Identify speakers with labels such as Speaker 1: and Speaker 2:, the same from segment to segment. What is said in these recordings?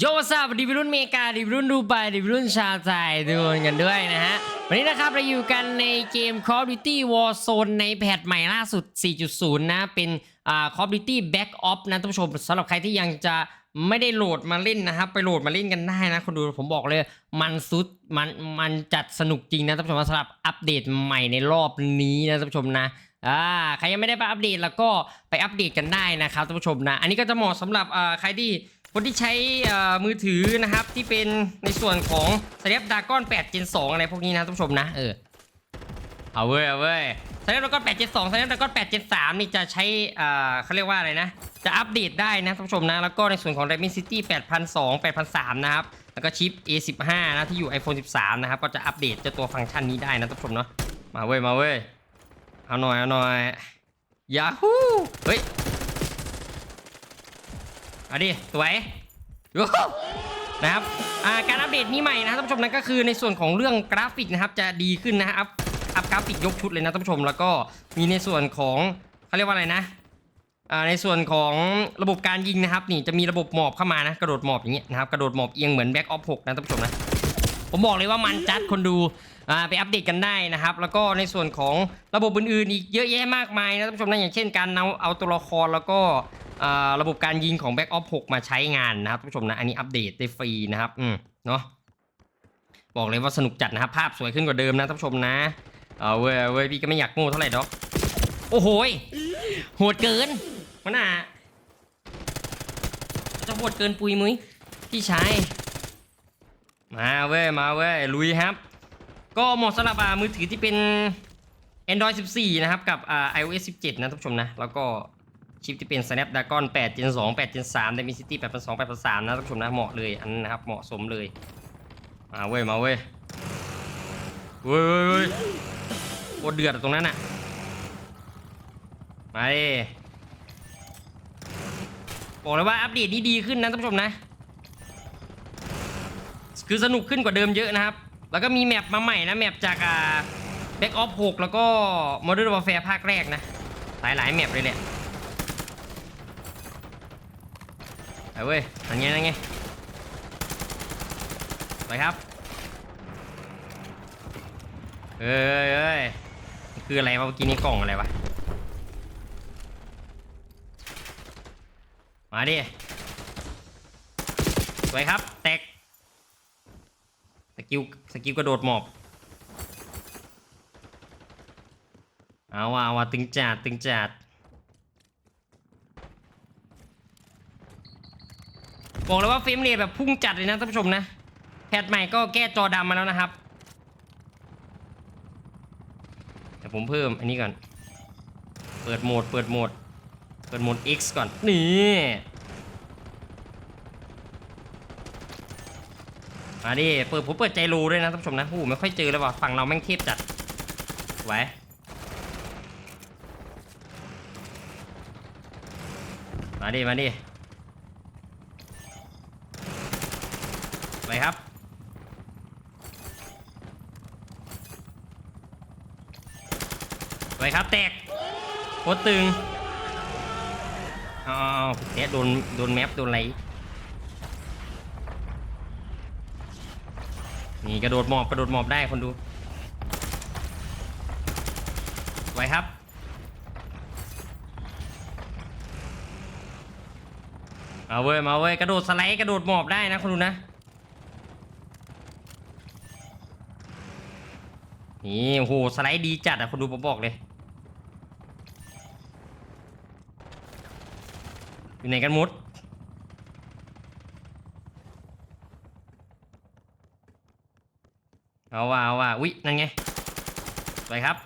Speaker 1: โยซาบดีวิรุ่นเมกาดีวิรุ่นดูไบดีวิรุ่นชาวไทยดูกันด้วยนะฮะ วันนี้นะครับเราอยู่กันในเกม Call of Duty Warzone ในแพทใหม่ล่าสุด 4.0 นะ เป็นอ่า Call of Duty Back Off นะท่านผู้ชมสำหรับใครที่ยังจะไม่ได้โหลดมาเล่นนะครับ ไปโหลดมาเล่นกันได้นะคนดูผมบอกเลยมันสุดมันมันจัดสนุกจริงนะท่านผู้ชมสำหรับอัปเดตใหม่ในรอบนี้นะท่านผู้ชมนะอ่าใครยังไม่ได้ไปอัปเดตแล้วก็ไปอัปเดตกันได้นะครับท่านผู้ชมนะ อันนี้ก็จะเหมาะสำหรับอ่าใครที่ คนที่ใช้มือถือนะครับที่เป็นในส่วนของ Snapdragon 8 Gen 2 อะไรพวกนี้นะท่านผู้ชมนะเออเอาเว้ยเอาเว้ย Snapdragon 8 Gen 2 Snapdragon 8 Gen 3 นี่จะใช้เขาเรียกว่าอะไรนะ จะอัปเดตได้นะท่านผู้ชมนะ แล้วก็ในส่วนของ Dimensity 8002 8003 นะครับ แล้วก็ชิป A15 นะที่อยู่ iPhone 13 นะครับ ก็จะอัปเดตเจ้าตัวฟังก์ชันนี้ได้นะท่านผู้ชมเนาะมาเว้ยมาเว้ยเอาหน่อยเอาหน่อยยาฮูเฮ้ย เอาดิสวยนะครับาการอัปเดตนี้ใหม่นะท่านผู้ชมนั่นก็คือในส่วนของเรื่องกราฟิกนะครับจะดีขึ้นนะฮะอัพอัพกราฟิกยกชุดเลยนะท่านผู้ชมแล้วก็มีในส่วนของเขาเรียกว่าอะไรนะในส่วนของระบบการยิงนะครับ นี่จะมีระบบหมอบเข้ามานะกระโดดหมอบอย่างเงี้ยนะครับกระโดดหมอบเอียงเหมือนแบ็กออฟ6นะท่านผู้ชมนะผมบอกเลยว่ามันจัดคนดูไปอัปเดตกันได้นะครับ แล้วก็ในส่วนของระบบอื่นๆอีกเยอะแยะมากมายนะท่านผู้ชมนะอย่างเช่นการเอาเอาตัวละครแล้วก็ ระบบการยิงของ Back Off 6 มาใช้งานนะครับท่านผู้ชมนะ อันนี้อัปเดตได้ฟรีนะครับ อืม เนาะบอกเลยว่าสนุกจัดนะครับ ภาพสวยขึ้นกว่าเดิมนะท่านผู้ชมนะ เอาเว้ยเอาเว้ยพี่ก็ไม่อยากโง่เท่าไหร่ดอก โอ้โหยโหดเกินมันอะจะโหดเกินปุยมุ้ยพี่ชายมาเว้ย มาเว้ย ลุยครับ ก็เหมาะสำหรับอ่ามือถือที่เป็น Android 14 นะครับ กับอ่า iOS 17 นะท่านผู้ชมนะ แล้วก็ ชิปที่เป็น Snapdragon 8 Gen 2 8 Gen 3 Dimensity 8 2 8 3นะท่านผู้ชมนะเหมาะเลยอันนั้นนะครับเหมาะสมเลยมาเว้ยมาเว้ยเว้ยเว้ยเว้ยโคตรเดือดตรงนั้นอะมาดิบอกเลยว่าอัปเดตนี้ดีขึ้นนะท่านผู้ชมนะ คือสนุกขึ้นกว่าเดิมเยอะนะครับ แล้วก็มีแมปมาใหม่นะแมปจากอ่า Back Off 6แล้วก็ Modern Warfare ภาคแรกนะ หลายหลายๆแมปเลยแหละไป เว้ยอันนี้นะไงไปครับเอ้ยเอ้ยคืออะไรวะเมื่อกี้นี้กล่องอะไรวะ มาดิสวยครับ แตก สกิล สกิลกระโดดหมอบ เอาว่ะเอาว่ะตึงจัดตึงจัด บอกเลยว่าเฟรมเรทแบบพุ่งจัดเลยนะท่านผู้ชมนะแพทใหม่ก็แก้จอดำมาแล้วนะครับแต่ผมเพิ่มอันนี้ก่อน เปิดโหมด เปิดโหมด เปิดโหมด X ก่อน นี่ มาดิ เปิดผมเปิดใจรูด้วยนะท่านผู้ชมนะโอ้ไม่ค่อยเจอเลยว่ะ ฝั่งเราแม่งเทพจัดไว้มาดิ มาดิไปครับ ไป ครับแตกโคตรตึงอ๋อแกโดนโดนแมปโดนอะไรนี่กระโดดหมอบกระโดดหมอบได้คนดูไว้ครับเอาเว้ยมาเว้ยกระโดดสไลด์กระโดดหมอบได้นะคนดูนะนี่โอ้โหสไลด์ดีจัดอะคนดูผมบอกเลย อยู่ไหนกันมุด เอาว่าเอาว่าอุ๊ยนั่นไง ไปครับ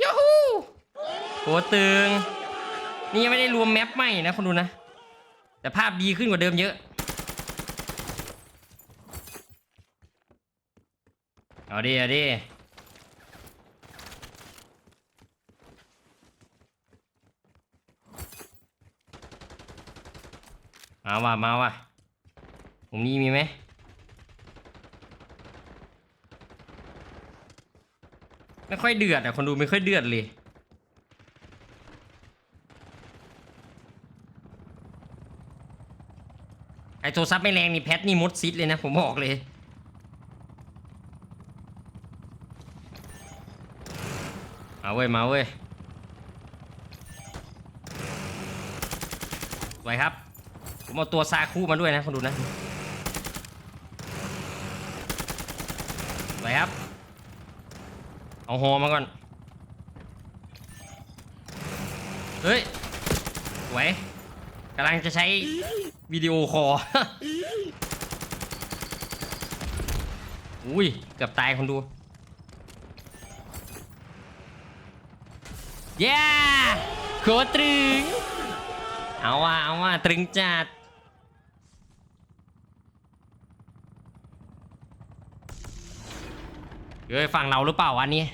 Speaker 1: ยูฮูโคตรตึง นี่ยังไม่ได้รวมแมปใหม่นะคนดูนะ แต่ภาพดีขึ้นกว่าเดิมเยอะ เอาดิเอาดิ มาว่ะมาว่ะผมนี่มีไหมไม่ค่อยเดือดอะคนดูไม่ค่อยเดือดเลยไอโทรศัพท์ไม่แรงนี่แพทนี่มดซิดเลยนะ ผมบอกเลยมาเว้ยมาเว้ยไว้ครับ ผมเอาตัวซาคูมาด้วยนะคนดูนะไว้ครับ เอาหอมาก่อน เฮ้ยไว้กำลังจะใช้วิดีโอคอลอุ้ย เกือบตายคนดู เย้โคตรตรึง เอาว่ะเอาว่ะตรึงจัด เฮ้ยฝั่งเราหรือเปล่าวันนี้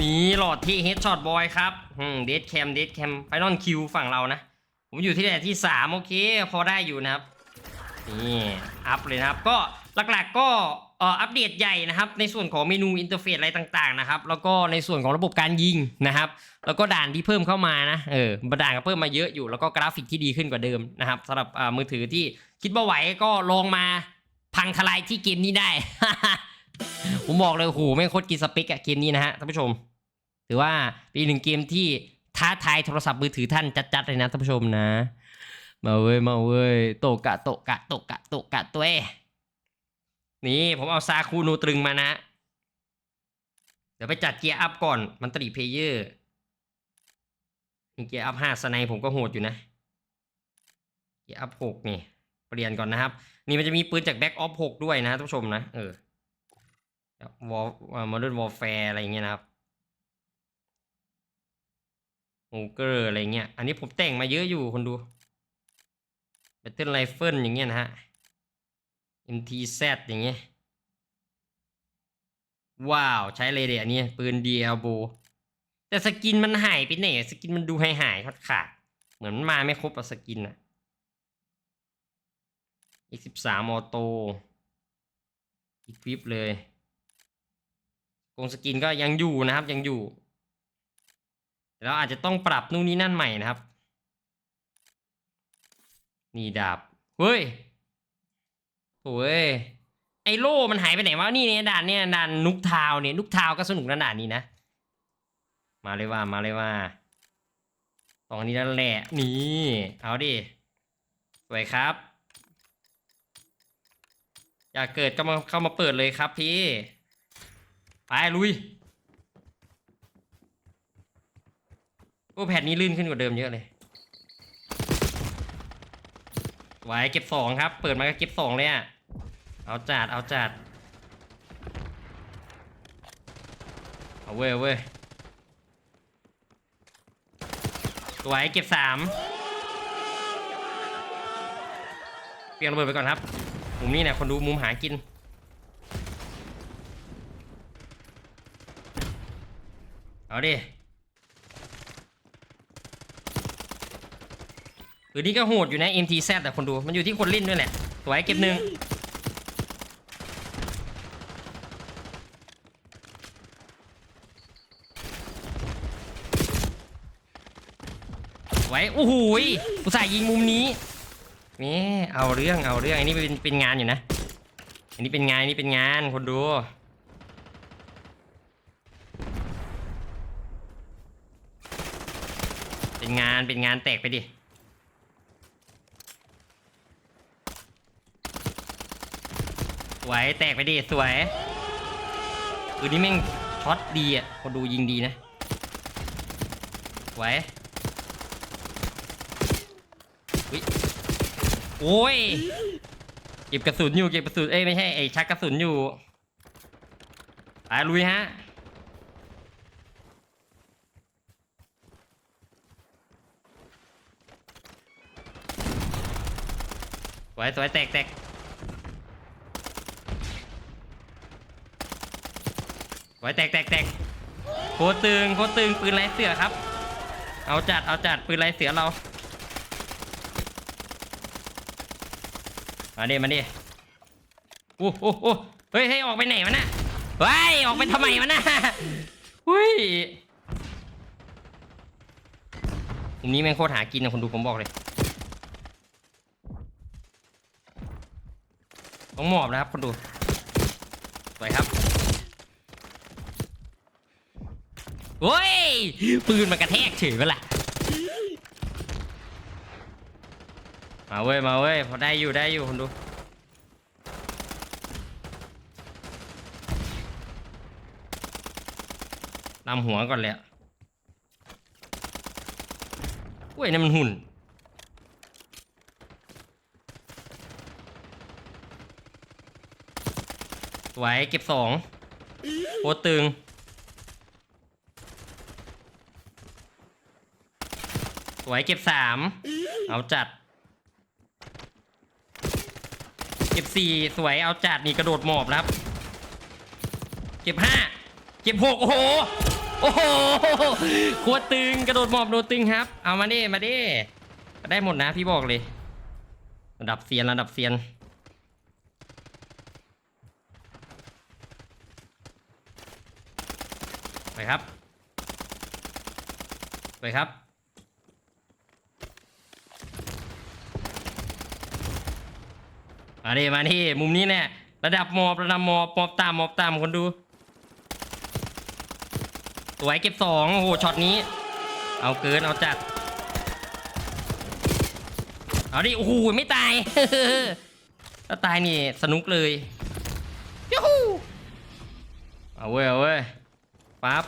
Speaker 1: นี่หลอดที่เฮดช็อตบอยครับอืมเดดแคมเดดแคมไฟนอลคิวฝั่งเรานะ ผมอยู่ที่ไหนที่ 3 โอเค พอได้อยู่นะครับ นี่ อัพเลยนะครับ ก็หลักๆก็เอ่ออัปเดตใหญ่นะครับ ในส่วนของเมนูอินเทอร์เฟซอะไรต่างๆนะครับ แล้วก็ในส่วนของระบบการยิงนะครับ แล้วก็ด่านที่เพิ่มเข้ามานะ เออด่านก็เพิ่มมาเยอะอยู่ แล้วก็กราฟิกที่ดีขึ้นกว่าเดิมนะครับสำหรับมือถือที่คิดว่าไหวก็ลองมา พังทลายที่เกมนี้ได้ ผมบอกเลยโอ้โหแม่งโคตรกินสเปกอะเกมนี้นะฮะท่านผู้ชม ถือว่าเป็นอีกหนึ่งเกมที่ท้าทายโทรศัพท์มือถือท่านจัดๆเลยนะท่านผู้ชมนะ มาเว้ยมาเว้ยโตกะโตกะโตกะโตกะตัวเองนี่ผมเอาซาคูนูตรึงมานะ เดี๋ยวไปจัดเกียร์อัพก่อนมันตรีเพลเยอร์เกียร์อัพห้าสไนผมก็โหดอยู่นะ เกียร์อัพหกนี่ เปลี่ยนก่อนนะครับ นี่มันจะมีปืนจากแบ็กออฟหกด้วยนะท่านผู้ชมนะเออวอลมอร์เดิร์นวอลแฟร์อะไรเงี้ยนะครับโอเกอร์อะไรเงี้ย อันนี้ผมแต่งมาเยอะอยู่คนดูแบตเทิลไรเฟิลอย่างเงี้ยนะฮะ MTZ อย่างเงี้ย ว้าว ใช้เลยเดี๋ยวนี้ปืน DLB แต่สกินมันหายไปไหนสกินมันดูหายหายขาดขาดๆเหมือนมันมาไม่ครบอะสกินอะ อีกสิบสามออโต้อีกวิปเลยกงสกินก็ยังอยู่นะครับยังอยู่แต่เราอาจจะต้องปรับนู่นนี่นั่นใหม่นะครับ นี่ดาบเฮ้ยโอ้ยไอโล่มันหายไปไหนวะนี่เนี่ยด่านเนี่ยด่านนุกทาวเนี่ยนุกทาวก็สนุกนะด่านนี้นะ มาเลยว่ามาเลยว่าตอนนี้นั่นแหละนี่เอาดิสวยครับ อยากเกิดก็มาเข้ามาเปิดเลยครับพี่ ไปลุย โอ้แผ่นนี้ลื่นขึ้นกว่าเดิมเยอะเลยไว้เก็บสองครับ เปิดมาก็เก็บสองเลยอะเอาจัดเอาจัด เอาเว้ยเอาเว้ยไว้เก็บสามเปลี่ยนระเบิดไปก่อนครับ มุมนี้นี่ยคนดูมุมหากิน เอาดิหรือนี่ก็โหดอยู่นะ MTZ แต่คนดูมันอยู่ที่คนเล่นด้วยแหละสวยเก็บหนึ่งไว้โอ้โหอุตส่าห์ยิงมุมนี้ นี่เอาเรื่องเอาเรื่องอันนี้เป็นเป็นงานอยู่นะ อันนี้เป็นงานอันนี้เป็นงานคนดูเป็นงานเป็นงานแตกไปดิสวยแตกไปดิสวยปืนนี้แม่งช็อตดีอะคนดูยิงดีนะสวยอุ๊ย โอ้ย เก็บกระสุนอยู่เก็บกระสุนเอ้ยไม่ใช่ไอ้ชักกระสุนอยู่ไปลุยฮะสวยสวยแตกแตกไว้แตกแตกแตกโคตรตึงโคตรตึงปืนไรเสือครับ เอาจัดเอาจัดปืนไรเสือเรา มาดิมาดิโอ้โอ้โอ้เฮ้ยเฮ้ยออกไปไหนมันน่ะเฮ้ยออกไปทำไมมันน่ะหุ้ยกลุ่มนี้แม่งโคตรหากินนะคนดูผมบอกเลยต้องหมอบนะครับคนดูสวยครับโว้ยปืนมันกระแทกเฉยเวละ มาเว้ยมาเว้ยพอได้อยู่ได้อยู่คนดูนำหัวก่อนเลยอะเว้ยนั่มันหุ่น สวยเก็บสองโคตรตึงสวยเก็บสามเอาจัด เก็บสี่สวยเอาจัดนี่กระโดดหมอบนะครับ เก็บห้าเก็บหกโอ้โหโอ้โหโคตรตึงกระโดดหมอบโดดตึงครับ เอามาดิมาดิได้หมดนะพี่บอกเลย ระดับเซียนระดับเซียนไปครับไปครับ มาดิมาดิมุมนี้เนี่ยระดับมอบระดับมอบมอบตามมอบตามคนดูสวยเก็บสองโอ้โหช็อตนี้ เอาเกินเอาจัดเอาดิโอ้โหไม่ตายถ้าตายนี่สนุกเลยยูฮูเอาเว้ยเอาเว้ยปั๊บ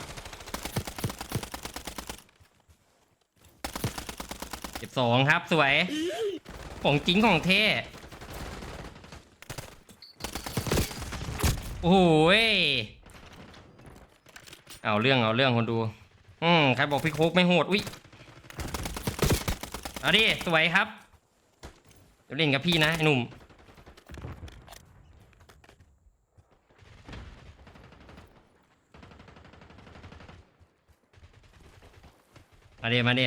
Speaker 1: เก็บสองครับสวยของจริงของเท่ โอ้โหยเอาเรื่องเอาเรื่องคนดู อืมใครบอกพี่โคกไม่โหด อุ้ยเอาดิ สวยครับเดี๋ยวเล่นกับพี่นะไอ้หนุ่ม มาเดีมาเดี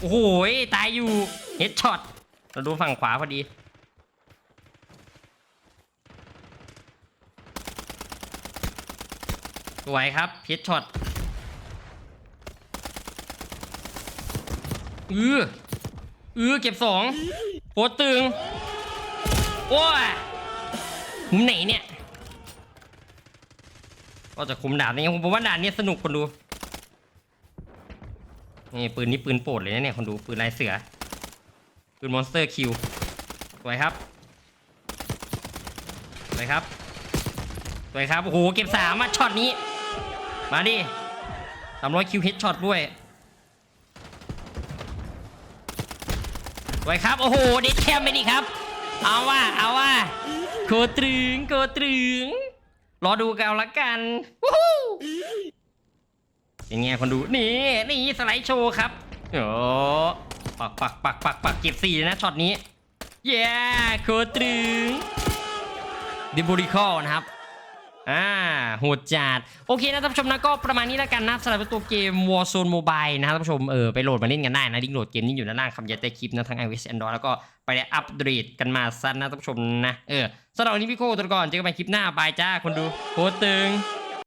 Speaker 1: โอ้โหยตายอยู่ เฮดช็อต เราดูฝั่งขวาพอดี สวยครับเฮดช็อตอืออือเก็บสองโคตรตึง โอ้ยมุมไหนเนี่ย ก็จะคุมด่านนี้ผมว่าด่านนี้สนุกคนดู นี่ปืนนี้ปืนโปรดเลยนะเนี่ยคนดูปืนลายเสือ ปืนมอนสเตอร์คิวสวยครับสวยครับสวยครับ โอ้โห เก็บสามมาช็อตนี้ มาดิสามร้อยคิวเฮดช็อตด้วยสวยครับ โอ้โห เด็ดแคมไปดิครับ เอาว่า เอาว่า โคตรึง โคตรึง รอดูกันเอาละกันวู้ฮู้เป็นไงคนดู นี่ นี่สไลด์โชว์ครับ โอ้ปักปักปักปักปักเก็บสี่นะช็อตนี้ เย้ โคตรึงดิบูริคอลนะครับ อ่าโหดจัดโอเคนะท่านผู้ชมนะก็ประมาณนี้แล้วกันนะสำหรับตัวเกม Warzone Mobile นะครับท่านผู้ชมเออไปโหลดมาเล่นกันได้นะลิงก์โหลดเกมนี้อยู่ด้านล่างคำยัดใต้คลิปนะทั้ง iOS Android แล้วก็ไปได้อัปเดตกันมาซะนะท่านผู้ชมนะเออสำหรับวันนี้พี่โก้ตัวก่อนเจอกันใหม่คลิปหน้าบายจ้าคนดูโคตรตึง